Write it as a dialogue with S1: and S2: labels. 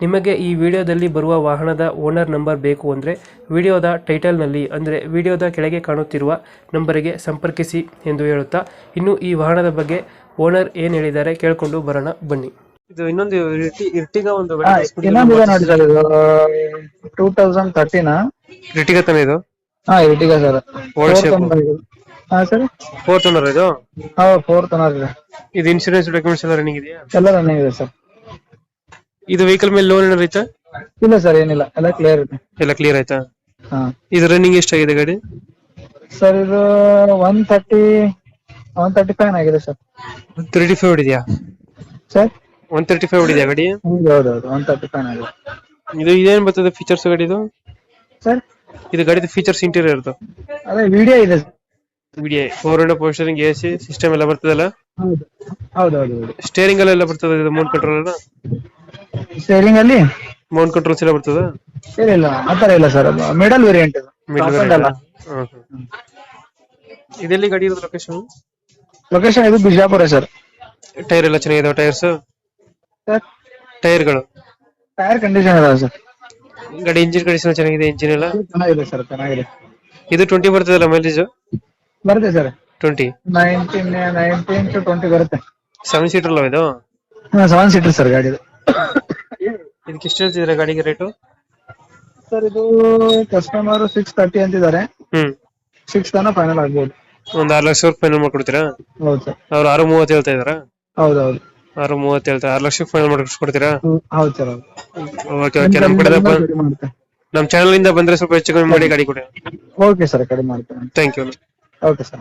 S1: ನಿಮಗೆ ಈ ವಿಡಿಯೋದಲ್ಲಿ ಬರುವ ವಾಹನದ ಓನರ್ ನಂಬರ್ ಬೇಕು ಅಂದರೆ ವಿಡಿಯೋದ ಟೈಟಲ್ನಲ್ಲಿ ಅಂದರೆ ವಿಡಿಯೋದ ಕೆಳಗೆ ಕಾಣುತ್ತಿರುವ ನಂಬರಿಗೆ ಸಂಪರ್ಕಿಸಿ ಎಂದು ಹೇಳುತ್ತಾ ಇನ್ನು ಈ ವಾಹನದ ಬಗ್ಗೆ ಓನರ್ ಏನು ಹೇಳಿದ್ದಾರೆ ಕೇಳಿಕೊಂಡು ಬರೋಣ ಬನ್ನಿ. ಇದು ಇನ್ನೊಂದು ಇರ್ಟಿಗ ಒಂದು
S2: ಇನ್ನೊಂದು ಇದೆ ನೋಡಿ ಸರ್ ಇದು ಟೂ ತೌಸಂಡ್ ತರ್ಟೀನ್
S1: ಇರ್ಟಿಗ ತಾನೆ ಇದು?
S2: ಹಾ ಇರ್ಟಿಗ ಸರ್.
S1: Old shape.
S2: ಹಾ ಸರ್.
S1: ಫೋರ್ತ್ ಓನರ್ ಇದು?
S2: ಹಾ ಫೋರ್ತ್ ಓನರ್ ಇದೆ.
S1: ಇದು ಇನ್ಶೂರೆನ್ಸ್ ಡಾಕ್ಯುಮೆಂಟ್ಸ್ ಎಲ್ಲ ರನ್ನಿಂಗ್ ಇದೆಯಾ?
S2: ಎಲ್ಲ ರನ್ನಿಂಗ್ ಇದೆ ಸರ್.
S1: ಇದು ವೆಹಿಕಲ್ ಮೇಲೆ ಲೋನ್ ಏನಾರು ಐತಾ?
S2: ಇಲ್ಲ ಸರ್ ಏನಿಲ್ಲ. ಎಲ್ಲ ಕ್ಲಿಯರ್ ಇದೆ.
S1: ಎಲ್ಲ ಕ್ಲಿಯರ್ ಆಯ್ತಾ?
S2: ಹಾ.
S1: ಇದು ರನ್ನಿಂಗ್ ಎಷ್ಟಾಗಿದೆ ಗಾಡಿ?
S2: ಸರ್ ಇದು one thirty one thirty five ಆಗಿದೆ ಸರ್
S1: ತರ್ಟಿ ಫೈವ್ ಹೊಡಿದ್ಯಾ?
S2: ಸರ್
S1: ಒನ್ ತರ್ಟಿ ಫೈವ್ ಹೊಡಿದ್ಯಾ ಗಾಡಿ?
S2: ಹೌದು ಹೌದು ಒನ್ ತರ್ಟಿ ಫೈವ್ ಆಗಿದೆ.
S1: ಇದು ಇದೇನ್ ಬರ್ತದೆ ಫೀಚರ್ಸ್ ಗಾಡಿ ಇದು?
S2: ಸರ್
S1: ಇದು ಗಾಡಿದು ಫೀಚರ್ಸ್ ಇಂಟೀರಿಯರ್ ಇರ್ತದೆ
S2: ಅದೇ ವಿಡಿಯೋ ಇದೆ
S1: ವಿಡಿಯೋ ಫೋರ್ ಹಂಡ್ರೆಡ್ ಪೋಸ್ಟರಿಂಗ್ ಎ ಸಿ ಸಿಸ್ಟಮ್ ಎಲ್ಲ ಬರ್ತದಲ್ಲ?
S2: ಹೌದು. ಹೌದು ಹೌದು. ಹೌದು
S1: ಸ್ಟೇರಿಂಗ್ ಎಲ್ಲ ಎಲ್ಲ ಬರ್ತದೆ ಇದು ಮೂರ್ ಕಂಟ್ರೋಲ್
S2: ಸ್ಟೇರಿಂಗ್ ಅಲ್ಲಿ?
S1: ಮೌಂಟ್ ಕಂಟ್ರೋಲ್ಸ್ ಎಲ್ಲ ಬರ್ತದ?
S2: ಇಲ್ಲ ಇಲ್ಲ ಆತರ ಇಲ್ಲ ಸರ್ ಮಿಡಲ್ ವೇರಿಯಂಟ್ ಇದು Top end ಅಲ್ಲ.
S1: ಇದೆಲ್ಲಿ ಗಾಡಿ ಇರೋದು ಲೊಕೇಶನ್
S2: ಲೊಕೇಶನ್ ಇದು ಬಿಜಾಪುರ ಸರ್
S1: ಟೈರ್ ಎಲ್ಲ ಚೆನ್ನಾಗಿದೆ ಟೈರ್ಸ್
S2: ಸರ್
S1: ಟೈರ್ಗಳು
S2: ಟೈರ್ ಕಂಡೀಷನ್ ಅದಾವ ಸರ್
S1: ಗಾಡಿ ಇಂಜಿನ್ ಕಂಡೀಷನ್ ಚೆನ್ನಾಗಿದೆ ಇಂಜಿನ್ ಎಲ್ಲ?
S2: ಚೆನ್ನಾಗಿದೆ ಸರ್ ಚೆನ್ನಾಗಿದೆ.
S1: ಇದು ಟ್ವೆಂಟಿ ಬರ್ತದಲ್ಲ ಮೈಲೇಜ್
S2: ಬರುತ್ತೆ sir
S1: twenty
S2: nineteen nineteen to twenty ಬರುತ್ತೆ.
S1: ಸೆವೆನ್ ಸೀಟರ್ ಅಲ್ಲ ಇದು?
S2: ಸೆವೆನ್ ಸೀಟರ್ ಸರ್ ಗಾಡಿದು
S1: ಇದಕ್ಕೆ ಎಷ್ಟು ಹೇಳ್ತಿದ್ರೆ ಗಾಡಿಗೆ ರೇಟು
S2: ಸರ್ ಇದು ಕಸ್ಟಮರ್ ಸಿಕ್ಸ್ ತರ್ಟಿ ಅಂತಿದ್ದಾರೆ.
S1: ಹ್ಮ್.
S2: ಸಿಕ್ಸ್ ತನ ಫೈನಲ್ ಆಗ್ಬೋದು.
S1: ಒಂದ್ ಆರು ಲಕ್ಷ ಫೈನಲ್ ಮಾಡ್ಕೊಡ್ತೀರಾ?
S2: ಹೌದು ಸರ್.
S1: ಅವ್ರು ಆರು ಮೂವತ್ತು ಹೇಳ್ತಾ ಇದಾರಾ
S2: ಹೌದು ಹೌದು
S1: ಆರು ಮೂವತ್ತು ಹೇಳ್ತಾ ಆರು ಲಕ್ಷಕ್ಕೆ ಫೈನಲ್
S2: ಮಾಡ್ಕೊಡ್ತೀರಾ? ಹೌದು ಸರ್ ಹೌದು.
S1: Okay okay. ನಮ್ ಕಡೆ
S2: ಕಡಿಮೆ
S1: ನಮ್ ಚಾನಲ್ ಇಂದ ಬಂದ್ರೆ ಸ್ವಲ್ಪ ಹೆಚ್ಚು ಕಮ್ಮಿ ಮಾಡಿ ಗಾಡಿ ಕೊಡಿ.
S2: ಓಕೆ ಸರ್ ಕಡಿಮೆ ಮಾಡ್ತೀನಿ.
S1: Thank you
S2: okay sir